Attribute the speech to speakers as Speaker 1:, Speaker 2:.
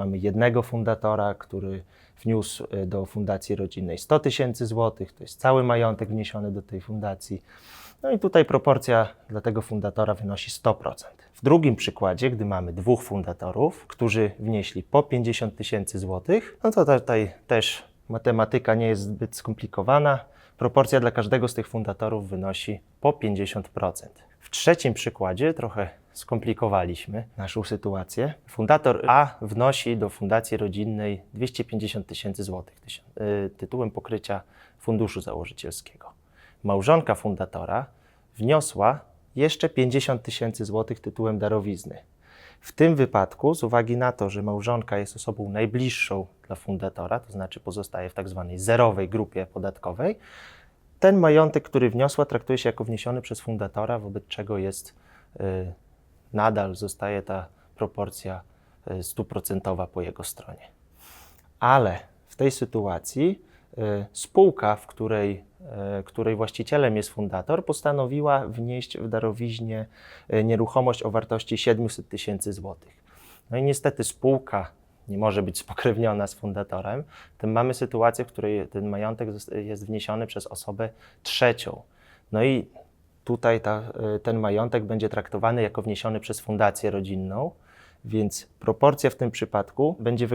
Speaker 1: Mamy jednego fundatora, który wniósł e, do Fundacji Rodzinnej 100 tysięcy złotych, to jest cały majątek wniesiony do tej fundacji. No i tutaj proporcja dla tego fundatora wynosi 100%. W drugim przykładzie, gdy mamy dwóch fundatorów, którzy wnieśli po 50 tysięcy złotych, no to tutaj też matematyka nie jest zbyt skomplikowana. Proporcja dla każdego z tych fundatorów wynosi po 50%. W trzecim przykładzie trochę skomplikowaliśmy naszą sytuację. Fundator A wnosi do Fundacji Rodzinnej 250 tysięcy złotych y, tytułem pokrycia funduszu założycielskiego. Małżonka fundatora wniosła jeszcze 50 tysięcy złotych tytułem darowizny. W tym wypadku, z uwagi na to, że małżonka jest osobą najbliższą dla fundatora, to znaczy pozostaje w tak zwanej zerowej grupie podatkowej, ten majątek, który wniosła, traktuje się jako wniesiony przez fundatora, wobec czego jest y, nadal zostaje ta proporcja y, stuprocentowa po jego stronie. Ale w tej sytuacji y, spółka, w której, y, której właścicielem jest fundator, postanowiła wnieść w darowiźnie nieruchomość o wartości 700 tysięcy złotych. No i niestety spółka nie może być spokrewniona z fundatorem. Tym mamy sytuację, w której ten majątek jest wniesiony przez osobę trzecią. No i tutaj ta, y, ten majątek będzie traktowany jako wniesiony przez fundację rodzinną, więc proporcja w tym przypadku będzie